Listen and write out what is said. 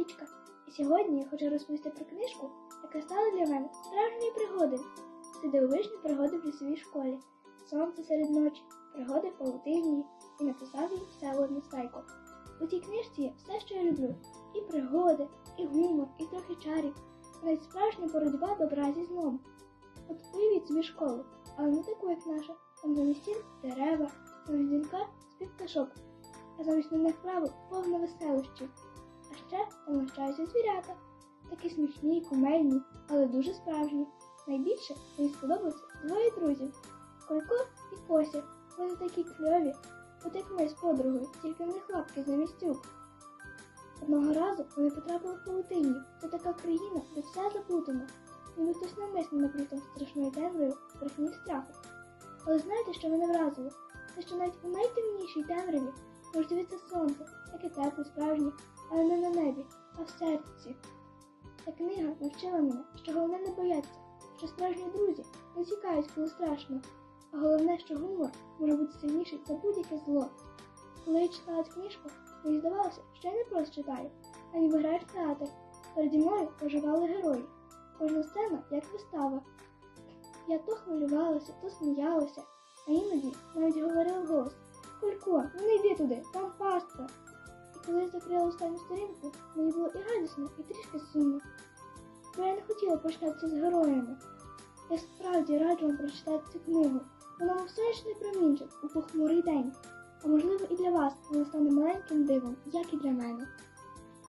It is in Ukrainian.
Марічка, і сьогодні я хочу розповісти про книжку, яка стала для мене справжньою пригодою. Це дивовижні пригоди в лісовій школі, сонце серед ночі, пригоди в паутині і написав її Всеволод Нестайко. У цій книжці є все, що я люблю: і пригоди, і гумор, і трохи чарів, навіть справжня боротьба добра зі злом. От уявіть собі школу, але не таку, як наша. Там замість стін дерева, замість дзвінка спів пташок, а замість нудних правил повно веселощів. Ще там навчаються звірята, такі смішні, кумельні, але дуже справжні. Найбільше мені сподобалося двоє друзів Колько і Кося. Вони такі кльові, от як ми з подругою, тільки в них лапки замість рук. Одного разу вони потрапили в паутині. Це така країна, де все заплутано, ніби хтось навмисно наплутав страшною темрою брехні страху. Але знаєте, що мене вразило? Те, що навіть у найтемнішій темряві може дивитися сонце, таке тепле, справжнє, але не на небі, а в серці. Ця книга навчила мене, що головне не бояться, що справжні друзі не тікають, коли страшно, а головне, що гумор може бути сильніший за будь-яке зло. Коли я читала цю книжку, мені здавалося, що я не просто читаю, а ніби граю в театр. Переді мною оживали герої. Кожна сцена як вистава. Я то хвилювалася, то сміялася, а іноді навіть говорила голос Колько, ну не йди туди, там пастка. І коли я закрила останню сторінку, мені було і радісно, і трішки сумно. Бо я не хотіла починатися з героями. Я справді раджу вам прочитати цю книгу. Вона вам сонячний промінчик у похмурий день. А можливо і для вас вона стане маленьким дивом, як і для мене.